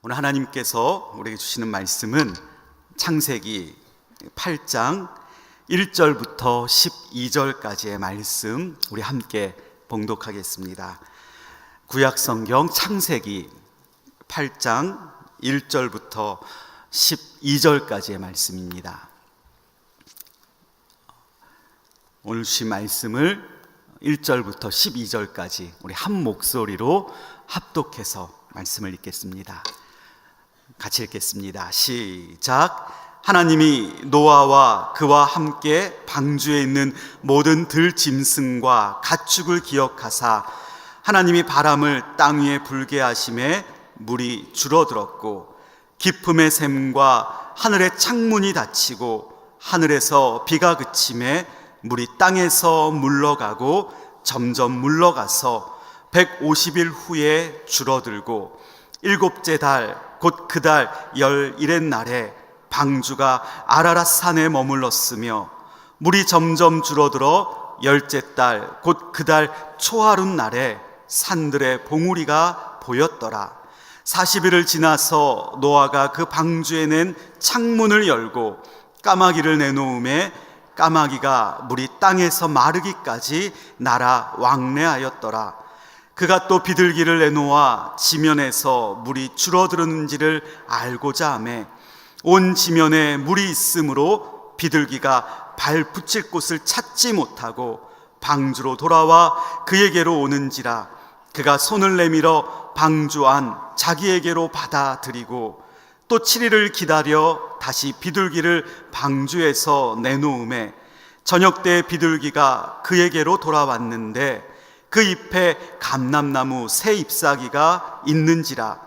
오늘 하나님께서 우리에게 주시는 말씀은 창세기 8장 1절부터 12절까지의 말씀 우리 함께 봉독하겠습니다. 구약 성경 창세기 8장 1절부터 12절까지의 말씀입니다. 오늘 주신 말씀을 1절부터 12절까지 우리 한 목소리로 합독해서 말씀을 읽겠습니다. 같이 읽겠습니다. 시작. 하나님이 노아와 그와 함께 방주에 있는 모든 들 짐승과 가축을 기억하사 하나님이 바람을 땅 위에 불게 하심에 물이 줄어들었고 깊음의 샘과 하늘의 창문이 닫히고 하늘에서 비가 그침에 물이 땅에서 물러가고 점점 물러가서 150일 후에 줄어들고 일곱째 달 곧 그 달 열일의 날에 방주가 아라랏 산에 머물렀으며 물이 점점 줄어들어 열째 달 곧 그 달 초하룻 날에 산들의 봉우리가 보였더라. 40일을 지나서 노아가 그 방주에 낸 창문을 열고 까마귀를 내놓음에 까마귀가 물이 땅에서 마르기까지 날아 왕래하였더라. 그가 또 비둘기를 내놓아 지면에서 물이 줄어드는지를 알고자 하매 온 지면에 물이 있으므로 비둘기가 발 붙일 곳을 찾지 못하고 방주로 돌아와 그에게로 오는지라 그가 손을 내밀어 방주 안 자기에게로 받아들이고 또 7일을 기다려 다시 비둘기를 방주에서 내놓음에 저녁 때 비둘기가 그에게로 돌아왔는데 그 잎에 감람나무 새 잎사귀가 있는지라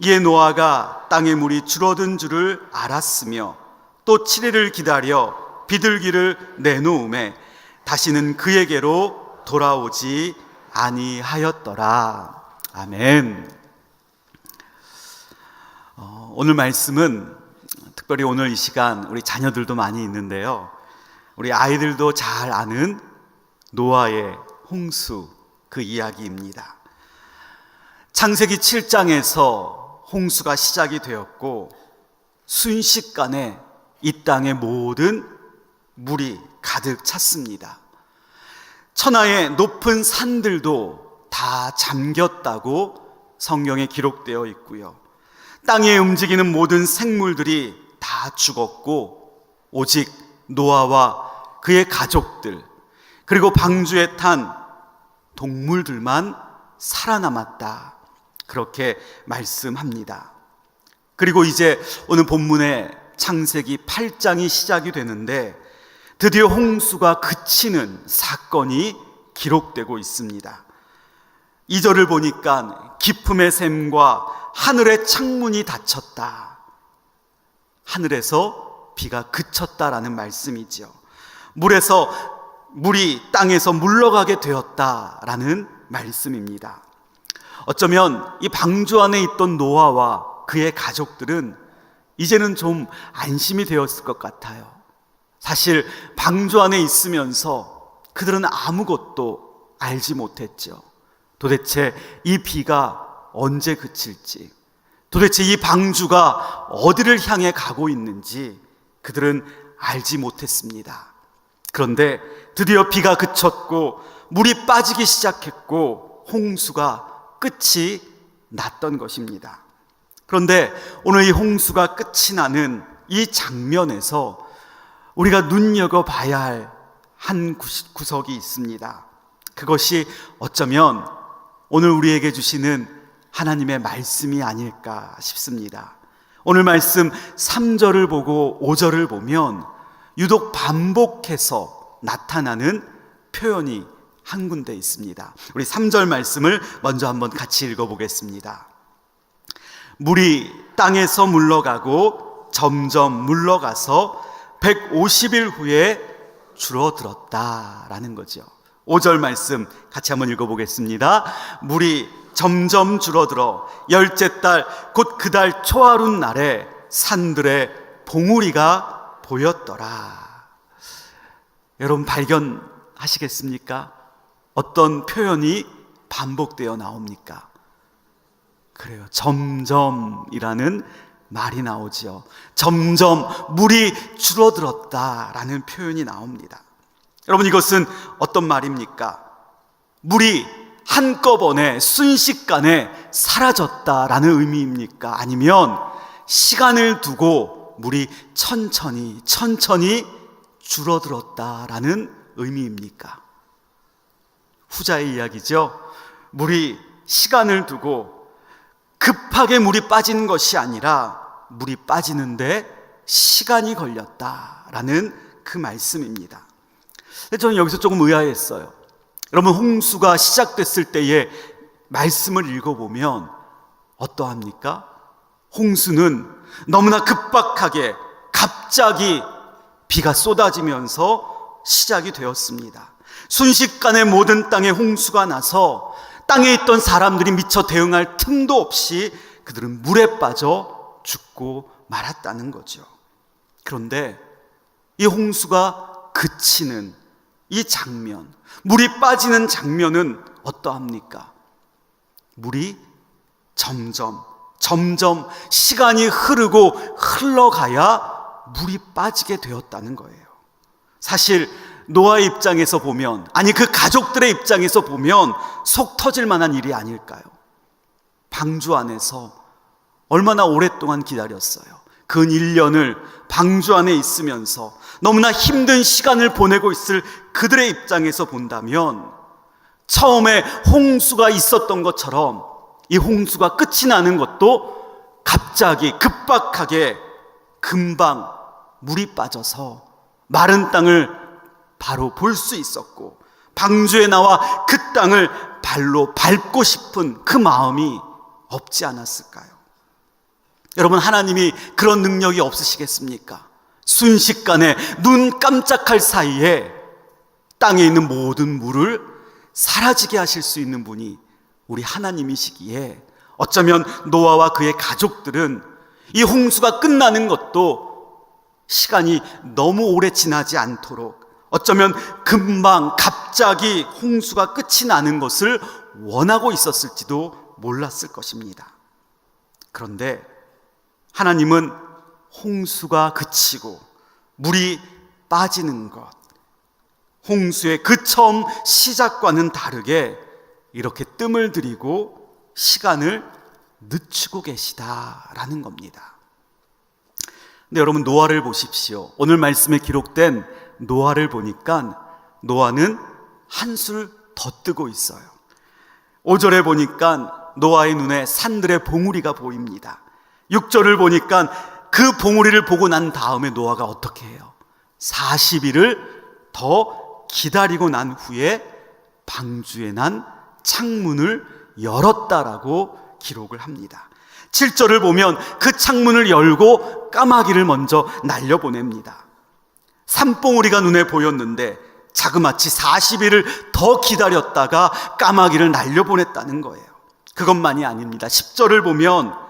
이에 노아가 땅의 물이 줄어든 줄을 알았으며 또 7일을 기다려 비둘기를 내놓음에 다시는 그에게로 돌아오지 아니하였더라. 아멘. 어, 오늘 말씀은 특별히 오늘 이 시간 우리 자녀들도 많이 있는데요. 우리 아이들도 잘 아는 노아의 홍수 그 이야기입니다. 창세기 7장에서 홍수가 시작이 되었고 순식간에 이 땅의 모든 물이 가득 찼습니다. 천하의 높은 산들도 다 잠겼다고 성경에 기록되어 있고요. 땅에 움직이는 모든 생물들이 다 죽었고 오직 노아와 그의 가족들 그리고 방주에 탄 동물들만 살아남았다. 그렇게 말씀합니다. 그리고 이제 오늘 본문의 창세기 8장이 시작이 되는데 드디어 홍수가 그치는 사건이 기록되고 있습니다. 이절을 보니까 깊음의 샘과 하늘의 창문이 닫혔다. 하늘에서 비가 그쳤다라는 말씀이지요. 물에서 물이 땅에서 물러가게 되었다라는 말씀입니다. 어쩌면 이 방주 안에 있던 노아와 그의 가족들은 이제는 좀 안심이 되었을 것 같아요. 사실 방주 안에 있으면서 그들은 아무것도 알지 못했죠. 도대체 이 비가 언제 그칠지, 도대체 이 방주가 어디를 향해 가고 있는지 그들은 알지 못했습니다. 그런데 드디어 비가 그쳤고 물이 빠지기 시작했고 홍수가 끝이 났던 것입니다. 그런데 오늘 이 홍수가 끝이 나는 이 장면에서 우리가 눈여겨 봐야 할 한 구석이 있습니다. 그것이 어쩌면 오늘 우리에게 주시는 하나님의 말씀이 아닐까 싶습니다. 오늘 말씀 3절을 보고 5절을 보면 유독 반복해서 나타나는 표현이 한 군데 있습니다. 우리 3절 말씀을 먼저 한번 같이 읽어보겠습니다. 물이 땅에서 물러가고 점점 물러가서 150일 후에 줄어들었다라는 거죠. 5절 말씀 같이 한번 읽어보겠습니다. 물이 점점 줄어들어 열째 달 곧 그 달 초하룻 날에 산들의 봉우리가 보였더라. 여러분 발견하시겠습니까? 어떤 표현이 반복되어 나옵니까? 그래요. 점점이라는 말이 나오지요. 점점 물이 줄어들었다라는 표현이 나옵니다. 여러분 이것은 어떤 말입니까? 물이 한꺼번에 순식간에 사라졌다라는 의미입니까? 아니면 시간을 두고 물이 천천히 천천히 줄어들었다라는 의미입니까? 후자의 이야기죠. 물이 시간을 두고 급하게 물이 빠진 것이 아니라 물이 빠지는데 시간이 걸렸다라는 그 말씀입니다. 저는 여기서 조금 의아했어요. 여러분 홍수가 시작됐을 때의 말씀을 읽어보면 어떠합니까? 홍수는 너무나 급박하게 갑자기 비가 쏟아지면서 시작이 되었습니다. 순식간에 모든 땅에 홍수가 나서 땅에 있던 사람들이 미처 대응할 틈도 없이 그들은 물에 빠져 죽고 말았다는 거죠. 그런데 이 홍수가 그치는 이 장면, 물이 빠지는 장면은 어떠합니까? 물이 점점, 점점 시간이 흐르고 흘러가야 물이 빠지게 되었다는 거예요. 사실 노아의 입장에서 보면, 아니 그 가족들의 입장에서 보면 속 터질 만한 일이 아닐까요? 방주 안에서 얼마나 오랫동안 기다렸어요. 근 1년을 방주 안에 있으면서 너무나 힘든 시간을 보내고 있을 그들의 입장에서 본다면 처음에 홍수가 있었던 것처럼 이 홍수가 끝이 나는 것도 갑자기 급박하게 금방 물이 빠져서 마른 땅을 바로 볼 수 있었고 방주에 나와 그 땅을 발로 밟고 싶은 그 마음이 없지 않았을까요? 여러분 하나님이 그런 능력이 없으시겠습니까? 순식간에 눈 깜짝할 사이에 땅에 있는 모든 물을 사라지게 하실 수 있는 분이 우리 하나님이시기에 어쩌면 노아와 그의 가족들은 이 홍수가 끝나는 것도 시간이 너무 오래 지나지 않도록 어쩌면 금방 갑자기 홍수가 끝이 나는 것을 원하고 있었을지도 몰랐을 것입니다. 그런데 하나님은 홍수가 그치고 물이 빠지는 것, 홍수의 그 처음 시작과는 다르게 이렇게 뜸을 들이고 시간을 늦추고 계시다라는 겁니다. 근데 여러분 노아를 보십시오. 오늘 말씀에 기록된 노아를 보니까 노아는 한술 더 뜨고 있어요. 5절에 보니까 노아의 눈에 산들의 봉우리가 보입니다. 6절을 보니까 그 봉우리를 보고 난 다음에 노아가 어떻게 해요? 40일을 더 기다리고 난 후에 방주에 난 창문을 열었다라고 기록을 합니다. 7절을 보면 그 창문을 열고 까마귀를 먼저 날려보냅니다. 산봉우리가 눈에 보였는데 자그마치 40일을 더 기다렸다가 까마귀를 날려보냈다는 거예요. 그것만이 아닙니다. 10절을 보면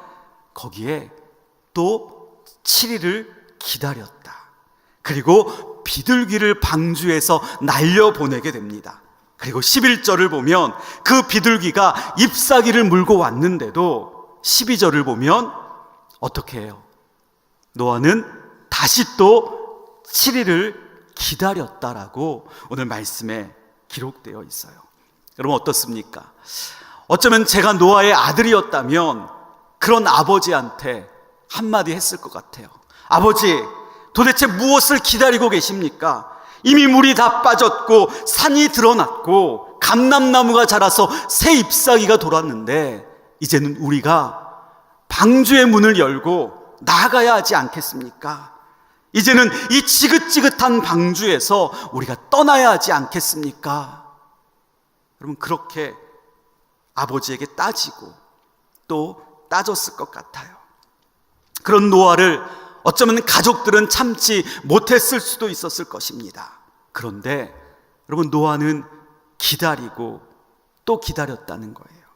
거기에 또 7일을 기다렸다. 그리고 비둘기를 방주에서 날려보내게 됩니다. 그리고 11절을 보면 그 비둘기가 잎사귀를 물고 왔는데도 12절을 보면 어떻게 해요? 노아는 다시 또 7일을 기다렸다라고 오늘 말씀에 기록되어 있어요. 여러분 어떻습니까? 어쩌면 제가 노아의 아들이었다면 그런 아버지한테 한마디 했을 것 같아요. 아버지, 도대체 무엇을 기다리고 계십니까? 이미 물이 다 빠졌고 산이 드러났고 감람나무가 자라서 새 잎사귀가 돌았는데 이제는 우리가 방주의 문을 열고 나가야 하지 않겠습니까? 이제는 이 지긋지긋한 방주에서 우리가 떠나야 하지 않겠습니까? 여러분 그렇게 아버지에게 따지고 또 따졌을 것 같아요. 그런 노아를 어쩌면 가족들은 참지 못했을 수도 있었을 것입니다. 그런데 여러분 노아는 기다리고 또 기다렸다는 거예요.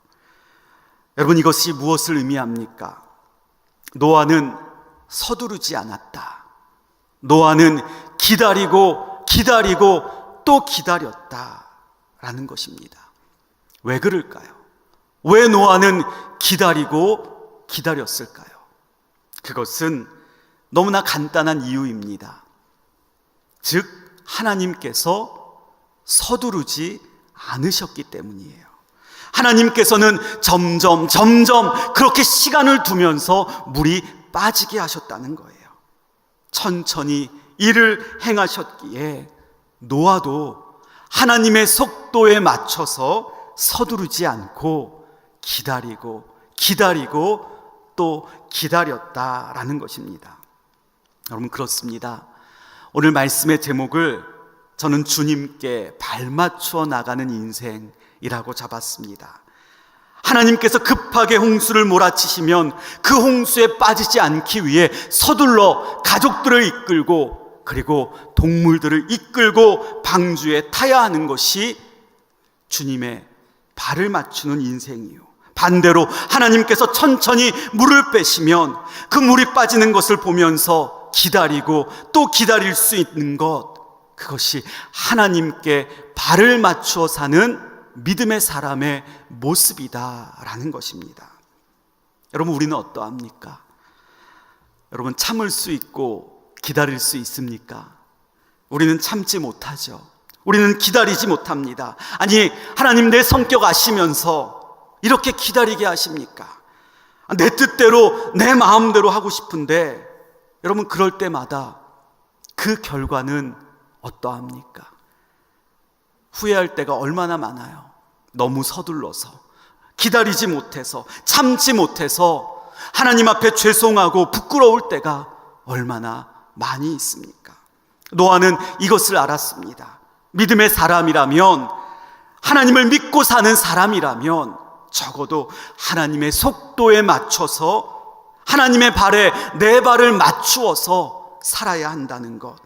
여러분 이것이 무엇을 의미합니까? 노아는 서두르지 않았다. 노아는 기다리고 기다리고 또 기다렸다라는 것입니다. 왜 그럴까요? 왜 노아는 기다리고 기다렸을까요? 그것은 너무나 간단한 이유입니다. 즉, 하나님께서 서두르지 않으셨기 때문이에요. 하나님께서는 점점, 점점 그렇게 시간을 두면서 물이 빠지게 하셨다는 거예요. 천천히 일을 행하셨기에 노아도 하나님의 속도에 맞춰서 서두르지 않고 기다리고 기다리고 또 기다렸다라는 것입니다. 여러분 그렇습니다. 오늘 말씀의 제목을 저는 주님께 발맞추어 나가는 인생이라고 잡았습니다. 하나님께서 급하게 홍수를 몰아치시면 그 홍수에 빠지지 않기 위해 서둘러 가족들을 이끌고 그리고 동물들을 이끌고 방주에 타야 하는 것이 주님의 발을 맞추는 인생이요. 반대로 하나님께서 천천히 물을 빼시면 그 물이 빠지는 것을 보면서 기다리고 또 기다릴 수 있는 것, 그것이 하나님께 발을 맞추어 사는 믿음의 사람의 모습이다라는 것입니다. 여러분, 우리는 어떠합니까? 여러분, 참을 수 있고 기다릴 수 있습니까? 우리는 참지 못하죠. 우리는 기다리지 못합니다. 아니, 하나님 내 성격 아시면서 이렇게 기다리게 하십니까? 내 뜻대로, 내 마음대로 하고 싶은데, 여러분, 그럴 때마다 그 결과는 어떠합니까? 후회할 때가 얼마나 많아요. 너무 서둘러서, 기다리지 못해서, 참지 못해서, 하나님 앞에 죄송하고 부끄러울 때가 얼마나 많이 있습니까? 노아는 이것을 알았습니다. 믿음의 사람이라면, 하나님을 믿고 사는 사람이라면, 적어도 하나님의 속도에 맞춰서 하나님의 발에 내 발을 맞추어서 살아야 한다는 것.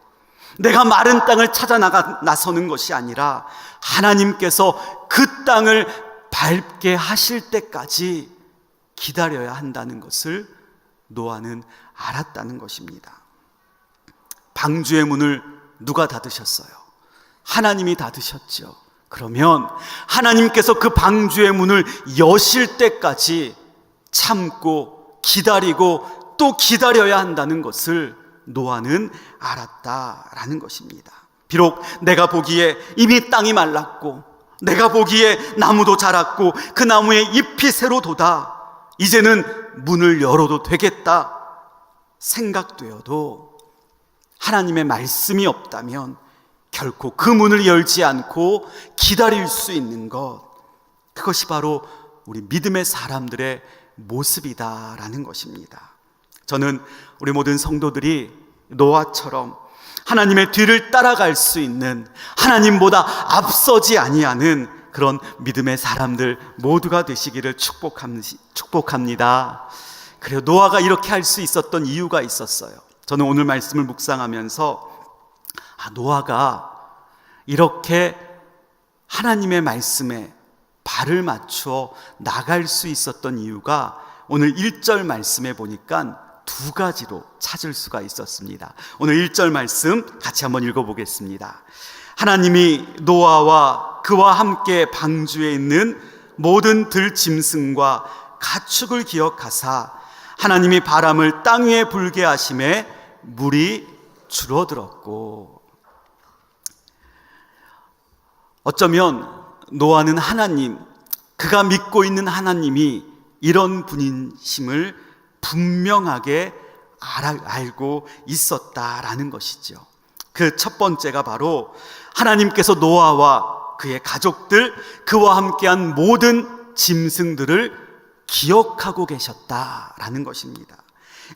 내가 마른 땅을 찾아 나가 나서는 것이 아니라 하나님께서 그 땅을 밟게 하실 때까지 기다려야 한다는 것을 노아는 알았다는 것입니다. 방주의 문을 누가 닫으셨어요? 하나님이 닫으셨죠. 그러면 하나님께서 그 방주의 문을 여실 때까지 참고 기다리고 또 기다려야 한다는 것을 노아는 알았다라는 것입니다. 비록 내가 보기에 이미 땅이 말랐고 내가 보기에 나무도 자랐고 그 나무에 잎이 새로 돋아 이제는 문을 열어도 되겠다 생각되어도 하나님의 말씀이 없다면 결코 그 문을 열지 않고 기다릴 수 있는 것 그것이 바로 우리 믿음의 사람들의 모습이다라는 것입니다. 저는 우리 모든 성도들이 노아처럼 하나님의 뒤를 따라갈 수 있는 하나님보다 앞서지 아니하는 그런 믿음의 사람들 모두가 되시기를 축복합니다. 그래요. 노아가 이렇게 할 수 있었던 이유가 있었어요. 저는 오늘 말씀을 묵상하면서 아, 노아가 이렇게 하나님의 말씀에 발을 맞추어 나갈 수 있었던 이유가 오늘 1절 말씀에 보니까 두 가지로 찾을 수가 있었습니다. 오늘 1절 말씀 같이 한번 읽어보겠습니다. 하나님이 노아와 그와 함께 방주에 있는 모든 들짐승과 가축을 기억하사 하나님이 바람을 땅 위에 불게 하심에 물이 줄어들었고 어쩌면 노아는 하나님 그가 믿고 있는 하나님이 이런 분이심을 분명하게 알고 있었다라는 것이죠. 그 첫 번째가 바로 하나님께서 노아와 그의 가족들, 그와 함께한 모든 짐승들을 기억하고 계셨다라는 것입니다.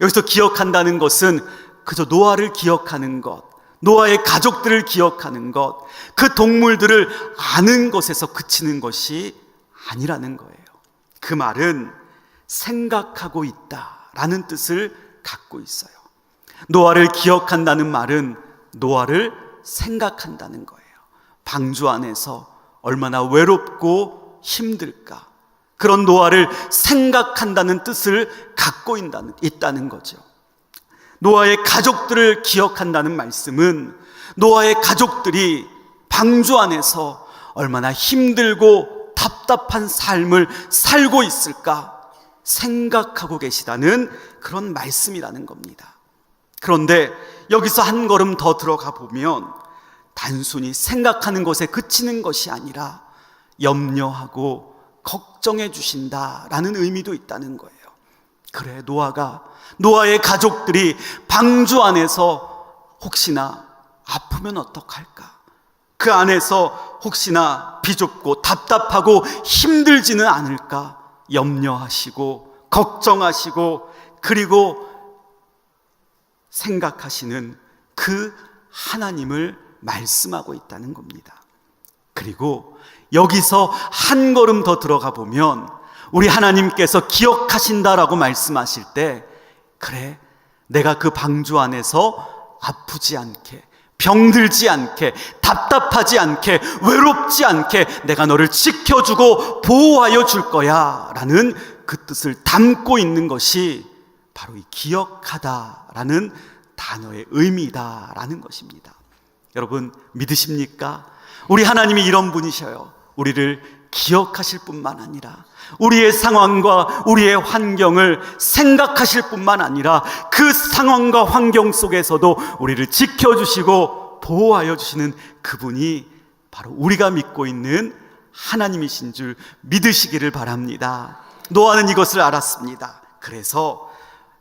여기서 기억한다는 것은 그저 노아를 기억하는 것, 노아의 가족들을 기억하는 것, 그 동물들을 아는 것에서 그치는 것이 아니라는 거예요. 그 말은 생각하고 있다 라는 뜻을 갖고 있어요. 노아를 기억한다는 말은 노아를 생각한다는 거예요. 방주 안에서 얼마나 외롭고 힘들까. 그런 노아를 생각한다는 뜻을 갖고 있다는 거죠. 노아의 가족들을 기억한다는 말씀은 노아의 가족들이 방주 안에서 얼마나 힘들고 답답한 삶을 살고 있을까 생각하고 계시다는 그런 말씀이라는 겁니다. 그런데 여기서 한 걸음 더 들어가 보면 단순히 생각하는 것에 그치는 것이 아니라 염려하고 걱정해 주신다라는 의미도 있다는 거예요. 그래, 노아가, 노아의 가족들이 방주 안에서 혹시나 아프면 어떡할까? 그 안에서 혹시나 비좁고 답답하고 힘들지는 않을까? 염려하시고, 걱정하시고, 그리고 생각하시는 그 하나님을 말씀하고 있다는 겁니다. 그리고 여기서 한 걸음 더 들어가 보면 우리 하나님께서 기억하신다라고 말씀하실 때 그래 내가 그 방주 안에서 아프지 않게 병들지 않게 답답하지 않게 외롭지 않게 내가 너를 지켜주고 보호하여 줄 거야 라는 그 뜻을 담고 있는 것이 바로 이 기억하다라는 단어의 의미다라는 것입니다. 여러분 믿으십니까? 우리 하나님이 이런 분이셔요. 우리를 기억하실 뿐만 아니라 우리의 상황과 우리의 환경을 생각하실 뿐만 아니라 그 상황과 환경 속에서도 우리를 지켜주시고 보호하여 주시는 그분이 바로 우리가 믿고 있는 하나님이신 줄 믿으시기를 바랍니다. 노아는 이것을 알았습니다. 그래서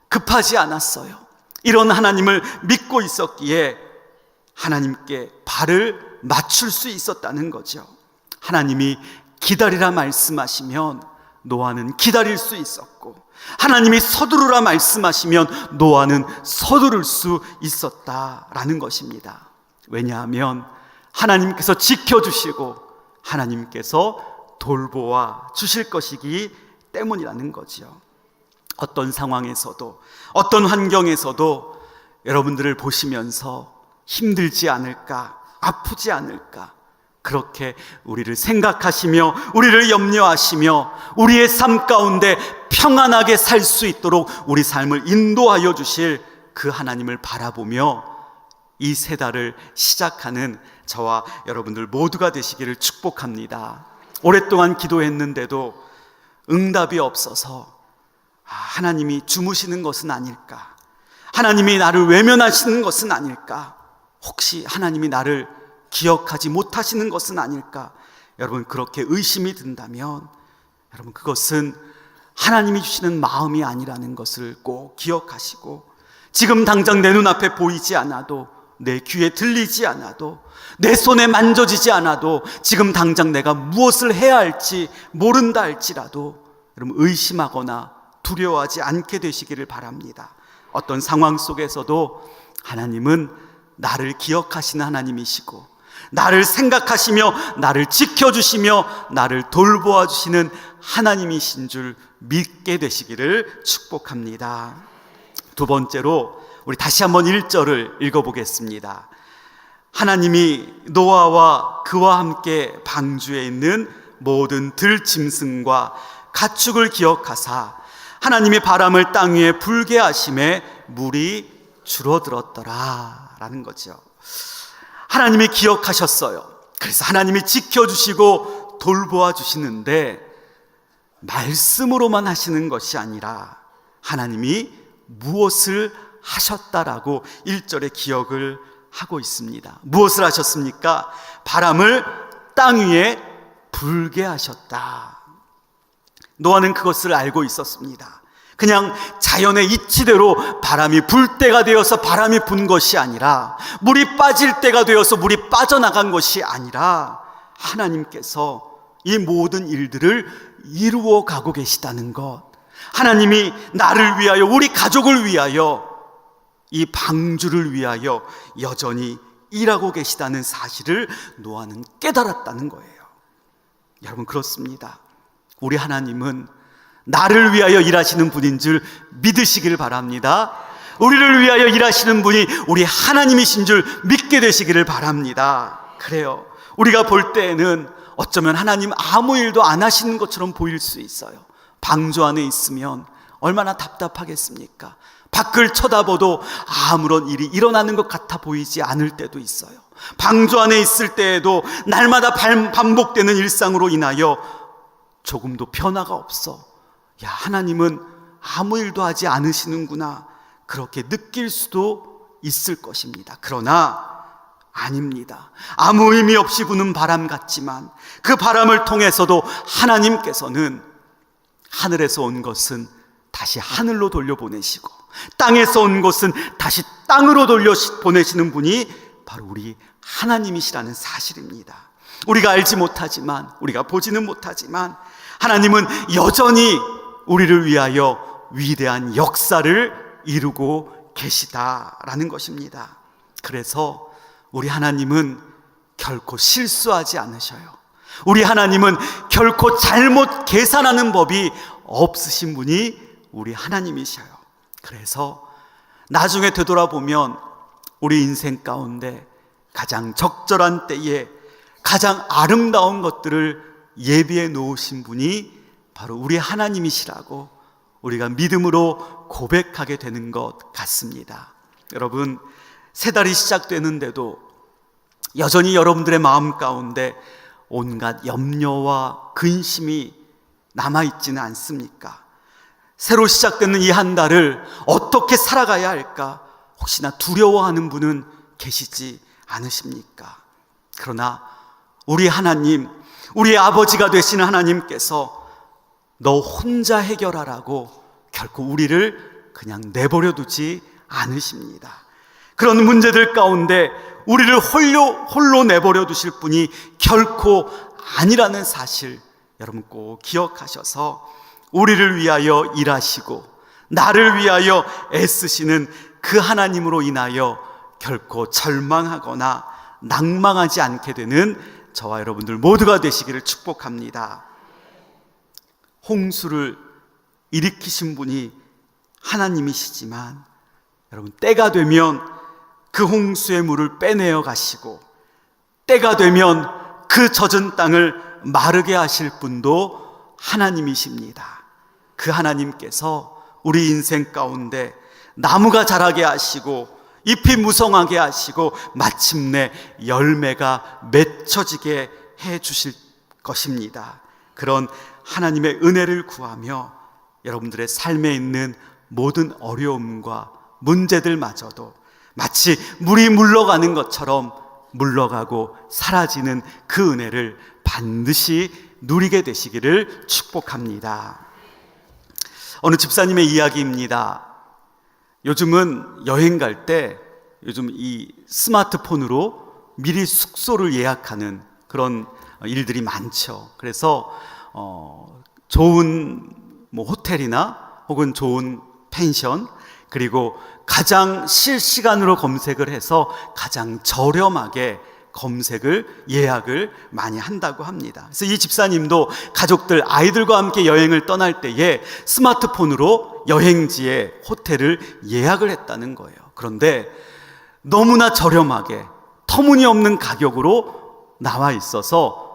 급하지 않았어요. 이런 하나님을 믿고 있었기에 하나님께 발을 맞출 수 있었다는 거죠. 하나님이 기다리라 말씀하시면 노아는 기다릴 수 있었고 하나님이 서두르라 말씀하시면 노아는 서두를 수 있었다라는 것입니다. 왜냐하면 하나님께서 지켜주시고 하나님께서 돌보아 주실 것이기 때문이라는 거지요. 어떤 상황에서도 어떤 환경에서도 여러분들을 보시면서 힘들지 않을까 아프지 않을까 그렇게 우리를 생각하시며 우리를 염려하시며 우리의 삶 가운데 평안하게 살 수 있도록 우리 삶을 인도하여 주실 그 하나님을 바라보며 이 세 달을 시작하는 저와 여러분들 모두가 되시기를 축복합니다. 오랫동안 기도했는데도 응답이 없어서 아, 하나님이 주무시는 것은 아닐까? 하나님이 나를 외면하시는 것은 아닐까? 혹시 하나님이 나를 기억하지 못하시는 것은 아닐까? 여러분 그렇게 의심이 든다면 여러분 그것은 하나님이 주시는 마음이 아니라는 것을 꼭 기억하시고 지금 당장 내 눈앞에 보이지 않아도 내 귀에 들리지 않아도 내 손에 만져지지 않아도 지금 당장 내가 무엇을 해야 할지 모른다 할지라도 여러분 의심하거나 두려워하지 않게 되시기를 바랍니다. 어떤 상황 속에서도 하나님은 나를 기억하시는 하나님이시고 나를 생각하시며 나를 지켜주시며 나를 돌보아 주시는 하나님이신 줄 믿게 되시기를 축복합니다. 두 번째로 우리 다시 한번 1절을 읽어보겠습니다. 하나님이 노아와 그와 함께 방주에 있는 모든 들짐승과 가축을 기억하사 하나님의 바람을 땅 위에 불게 하심에 물이 줄어들었더라 라는 거죠. 하나님이 기억하셨어요. 그래서 하나님이 지켜주시고 돌보아 주시는데 말씀으로만 하시는 것이 아니라 하나님이 무엇을 하셨다라고 1절에 기억을 하고 있습니다. 무엇을 하셨습니까? 바람을 땅 위에 불게 하셨다. 노아는 그것을 알고 있었습니다. 그냥 자연의 이치대로 바람이 불 때가 되어서 바람이 분 것이 아니라 물이 빠질 때가 되어서 물이 빠져나간 것이 아니라 하나님께서 이 모든 일들을 이루어 가고 계시다는 것. 하나님이 나를 위하여 우리 가족을 위하여 이 방주를 위하여 여전히 일하고 계시다는 사실을 노아는 깨달았다는 거예요. 여러분 그렇습니다. 우리 하나님은 나를 위하여 일하시는 분인 줄 믿으시길 바랍니다. 우리를 위하여 일하시는 분이 우리 하나님이신 줄 믿게 되시기를 바랍니다. 그래요. 우리가 볼 때에는 어쩌면 하나님 아무 일도 안 하시는 것처럼 보일 수 있어요. 방주 안에 있으면 얼마나 답답하겠습니까? 밖을 쳐다보도 아무런 일이 일어나는 것 같아 보이지 않을 때도 있어요. 방주 안에 있을 때에도 날마다 반- 반복되는 일상으로 인하여 조금도 변화가 없어. 야, 하나님은 아무 일도 하지 않으시는구나. 그렇게 느낄 수도 있을 것입니다. 그러나 아닙니다. 아무 의미 없이 부는 바람 같지만 그 바람을 통해서도 하나님께서는 하늘에서 온 것은 다시 하늘로 돌려보내시고 땅에서 온 것은 다시 땅으로 돌려보내시는 분이 바로 우리 하나님이시라는 사실입니다. 우리가 알지 못하지만 우리가 보지는 못하지만 하나님은 여전히 우리를 위하여 위대한 역사를 이루고 계시다라는 것입니다. 그래서 우리 하나님은 결코 실수하지 않으셔요. 우리 하나님은 결코 잘못 계산하는 법이 없으신 분이 우리 하나님이셔요. 그래서 나중에 되돌아보면 우리 인생 가운데 가장 적절한 때에 가장 아름다운 것들을 예비해 놓으신 분이 바로 우리 하나님이시라고 우리가 믿음으로 고백하게 되는 것 같습니다. 여러분, 새 달이 시작되는데도 여전히 여러분들의 마음 가운데 온갖 염려와 근심이 남아있지는 않습니까? 새로 시작되는 이 한 달을 어떻게 살아가야 할까? 혹시나 두려워하는 분은 계시지 않으십니까? 그러나 우리 하나님, 우리 아버지가 되시는 하나님께서 너 혼자 해결하라고 결코 우리를 그냥 내버려 두지 않으십니다. 그런 문제들 가운데 우리를 홀로, 홀로 내버려 두실 분이 결코 아니라는 사실 여러분 꼭 기억하셔서 우리를 위하여 일하시고 나를 위하여 애쓰시는 그 하나님으로 인하여 결코 절망하거나 낭망하지 않게 되는 저와 여러분들 모두가 되시기를 축복합니다. 홍수를 일으키신 분이 하나님이시지만 여러분 때가 되면 그 홍수의 물을 빼내어 가시고 때가 되면 그 젖은 땅을 마르게 하실 분도 하나님이십니다. 그 하나님께서 우리 인생 가운데 나무가 자라게 하시고 잎이 무성하게 하시고 마침내 열매가 맺혀지게 해 주실 것입니다. 그런 하나님의 은혜를 구하며 여러분들의 삶에 있는 모든 어려움과 문제들마저도 마치 물이 물러가는 것처럼 물러가고 사라지는 그 은혜를 반드시 누리게 되시기를 축복합니다. 어느 집사님의 이야기입니다. 요즘은 여행 갈 때 요즘 이 스마트폰으로 미리 숙소를 예약하는 그런 일들이 많죠. 그래서 어, 좋은 뭐 호텔이나 혹은 좋은 펜션 그리고 가장 실시간으로 검색을 해서 가장 저렴하게 검색을 예약을 많이 한다고 합니다. 그래서 이 집사님도 가족들 아이들과 함께 여행을 떠날 때에 스마트폰으로 여행지에 호텔을 예약을 했다는 거예요. 그런데 너무나 저렴하게 터무니없는 가격으로 나와 있어서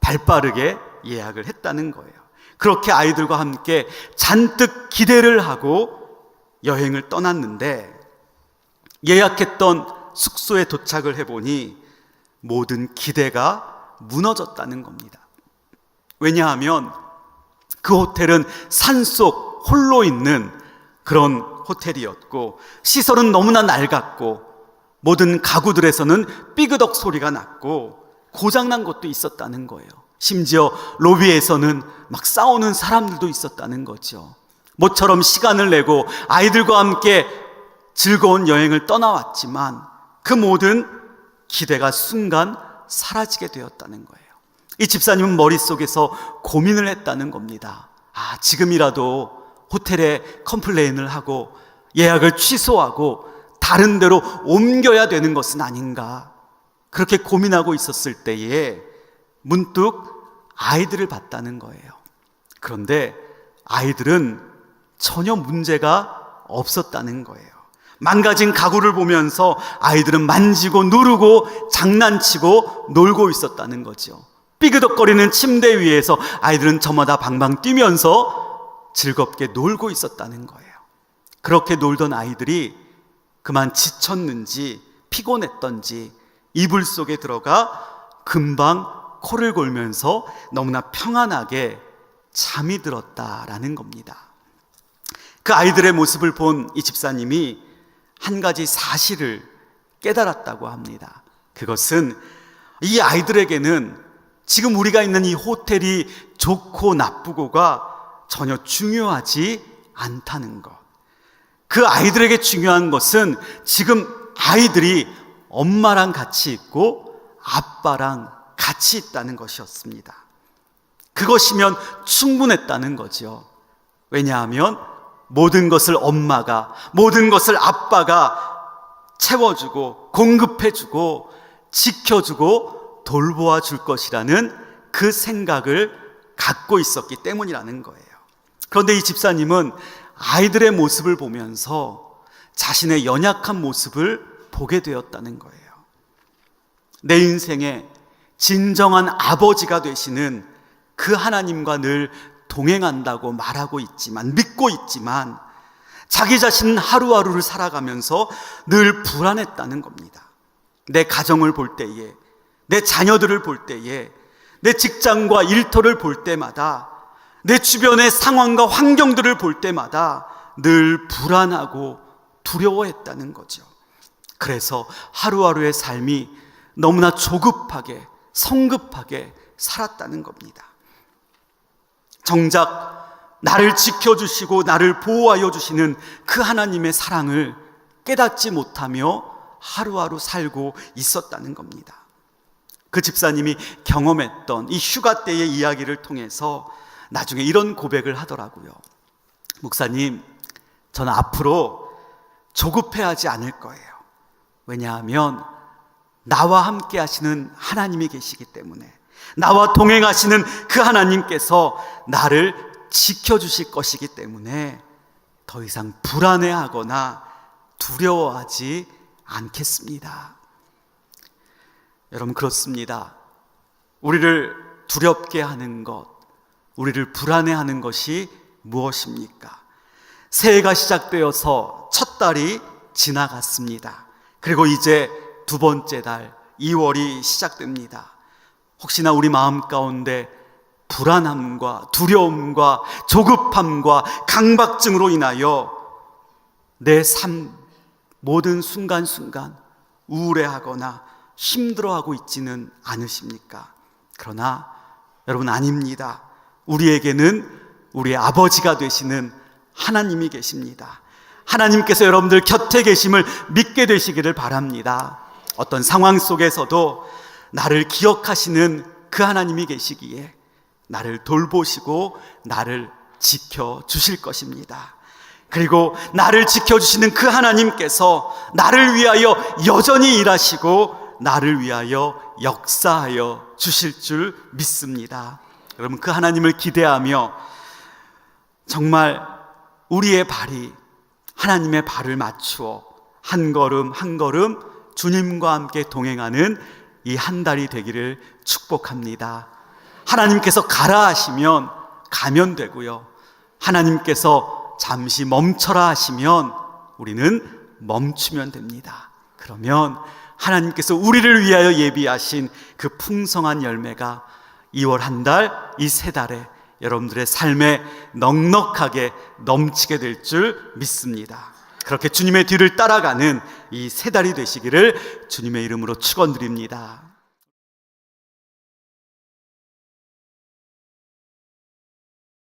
발빠르게 예약을 했다는 거예요. 그렇게 아이들과 함께 잔뜩 기대를 하고 여행을 떠났는데 예약했던 숙소에 도착을 해보니 모든 기대가 무너졌다는 겁니다. 왜냐하면 그 호텔은 산속 홀로 있는 그런 호텔이었고 시설은 너무나 낡았고 모든 가구들에서는 삐그덕 소리가 났고 고장난 것도 있었다는 거예요. 심지어 로비에서는 막 싸우는 사람들도 있었다는 거죠. 모처럼 시간을 내고 아이들과 함께 즐거운 여행을 떠나왔지만 그 모든 기대가 순간 사라지게 되었다는 거예요. 이 집사님은 머릿속에서 고민을 했다는 겁니다. 아, 지금이라도 호텔에 컴플레인을 하고 예약을 취소하고 다른 데로 옮겨야 되는 것은 아닌가. 그렇게 고민하고 있었을 때에 문득 아이들을 봤다는 거예요. 그런데 아이들은 전혀 문제가 없었다는 거예요. 망가진 가구를 보면서 아이들은 만지고 누르고 장난치고 놀고 있었다는 거죠. 삐그덕거리는 침대 위에서 아이들은 저마다 방방 뛰면서 즐겁게 놀고 있었다는 거예요. 그렇게 놀던 아이들이 그만 지쳤는지 피곤했던지 이불 속에 들어가 금방 코를 골면서 너무나 평안하게 잠이 들었다라는 겁니다. 그 아이들의 모습을 본 이 집사님이 한 가지 사실을 깨달았다고 합니다. 그것은 이 아이들에게는 지금 우리가 있는 이 호텔이 좋고 나쁘고가 전혀 중요하지 않다는 것. 그 아이들에게 중요한 것은 지금 아이들이 엄마랑 같이 있고 아빠랑 같이 있다는 것이었습니다. 그것이면 충분했다는 거죠. 왜냐하면 모든 것을 엄마가, 모든 것을 아빠가 채워주고, 공급해주고, 지켜주고, 돌보아 줄 것이라는 그 생각을 갖고 있었기 때문이라는 거예요. 그런데 이 집사님은 아이들의 모습을 보면서 자신의 연약한 모습을 보게 되었다는 거예요. 내 인생에 진정한 아버지가 되시는 그 하나님과 늘 동행한다고 말하고 있지만, 믿고 있지만, 자기 자신 하루하루를 살아가면서 늘 불안했다는 겁니다. 내 가정을 볼 때에, 내 자녀들을 볼 때에, 내 직장과 일터를 볼 때마다, 내 주변의 상황과 환경들을 볼 때마다 늘 불안하고 두려워했다는 거죠. 그래서 하루하루의 삶이 너무나 조급하게, 성급하게 살았다는 겁니다. 정작 나를 지켜주시고 나를 보호하여 주시는 그 하나님의 사랑을 깨닫지 못하며 하루하루 살고 있었다는 겁니다. 그 집사님이 경험했던 이 휴가 때의 이야기를 통해서 나중에 이런 고백을 하더라고요. 목사님, 저는 앞으로 조급해하지 않을 거예요. 왜냐하면 나와 함께 하시는 하나님이 계시기 때문에 나와 동행하시는 그 하나님께서 나를 지켜주실 것이기 때문에 더 이상 불안해하거나 두려워하지 않겠습니다. 여러분, 그렇습니다. 우리를 두렵게 하는 것, 우리를 불안해하는 것이 무엇입니까? 새해가 시작되어서 첫 달이 지나갔습니다. 그리고 이제 두 번째 달, 2월이 시작됩니다. 혹시나 우리 마음 가운데 불안함과 두려움과 조급함과 강박증으로 인하여 내 삶 모든 순간순간 우울해하거나 힘들어하고 있지는 않으십니까? 그러나 여러분 아닙니다. 우리에게는 우리의 아버지가 되시는 하나님이 계십니다. 하나님께서 여러분들 곁에 계심을 믿게 되시기를 바랍니다. 어떤 상황 속에서도 나를 기억하시는 그 하나님이 계시기에 나를 돌보시고 나를 지켜 주실 것입니다. 그리고 나를 지켜 주시는 그 하나님께서 나를 위하여 여전히 일하시고 나를 위하여 역사하여 주실 줄 믿습니다. 여러분 그 하나님을 기대하며 정말 우리의 발이 하나님의 발을 맞추어 한 걸음 한 걸음 주님과 함께 동행하는 이 한 달이 되기를 축복합니다. 하나님께서 가라 하시면 가면 되고요. 하나님께서 잠시 멈춰라 하시면 우리는 멈추면 됩니다. 그러면 하나님께서 우리를 위하여 예비하신 그 풍성한 열매가 2월 한 달, 이 세 달에 여러분들의 삶에 넉넉하게 넘치게 될 줄 믿습니다. 그렇게 주님의 뒤를 따라가는 이 세 달이 되시기를 주님의 이름으로 축원드립니다.